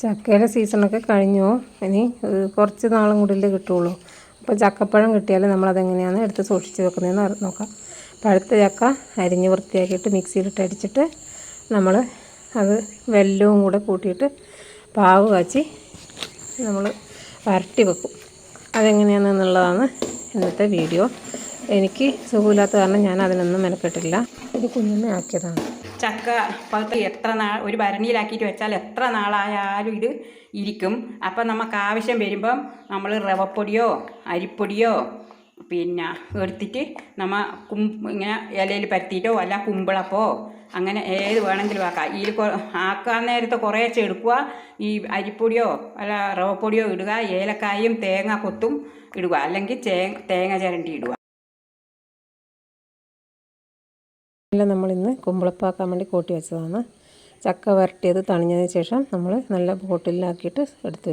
ചക്കയുടെ സീസണൊക്കെ കഴിഞ്ഞു. ഇനി കുറച്ച് നാളും കൂടിയല്ലേ കിട്ടുള്ളൂ. അപ്പോൾ ചക്കപ്പഴം കിട്ടിയാൽ നമ്മളതെങ്ങനെയാണ് എടുത്ത് സൂക്ഷിച്ച് വെക്കുന്നതെന്ന് നോക്കാം. പഴുത്ത ചക്ക അരിഞ്ഞ് വൃത്തിയാക്കിയിട്ട് മിക്സിയിലിട്ട് അടിച്ചിട്ട് നമ്മൾ അത് വെല്ലവും കൂടെ കൂട്ടിയിട്ട് പാവ് കാച്ചി നമ്മൾ വരട്ടി വെക്കും. അതെങ്ങനെയാണെന്നുള്ളതാണ് ഇന്നത്തെ വീഡിയോ. എനിക്ക് സുഖമില്ലാത്ത കാരണം ഞാൻ അതിനൊന്നും മെനക്കെട്ടില്ല. ഇത് കുഞ്ഞുമ്മ ആക്കിയതാണ്. ചക്ക പഴുത്ത് എത്ര നാൾ ഒരു ഭരണിയിലാക്കിയിട്ട് വെച്ചാൽ എത്ര നാളായാലും ഇത് ഇരിക്കും. അപ്പം നമുക്ക് ആവശ്യം വരുമ്പം നമ്മൾ റവപ്പൊടിയോ അരിപ്പൊടിയോ പിന്നെ എടുത്തിട്ട് നമ്മ കും ഇങ്ങനെ ഇലയിൽ പരത്തിയിട്ടോ അല്ല കുമ്പിളപ്പോ അങ്ങനെ ഏത് വേണമെങ്കിലും ആക്കാം. ഈ ആക്കാൻ നേരത്തെ കുറേശ്ശെ എടുക്കുക. ഈ അരിപ്പൊടിയോ അല്ല റവപ്പൊടിയോ ഇടുക. ഏലക്കായും തേങ്ങ കൊത്തും ഇടുക. അല്ലെങ്കിൽ തേങ്ങ ചിരണ്ടി ഇടുക. എല്ലാം നമ്മളിന്ന് കുമ്പളപ്പാക്കാൻ വേണ്ടി കൂട്ടി വെച്ചതാണ്. ചക്ക വരട്ടിയത് തണിഞ്ഞതിന് ശേഷം നമ്മൾ നല്ല ബോട്ടിലാക്കിയിട്ട് എടുത്ത് വെച്ചു.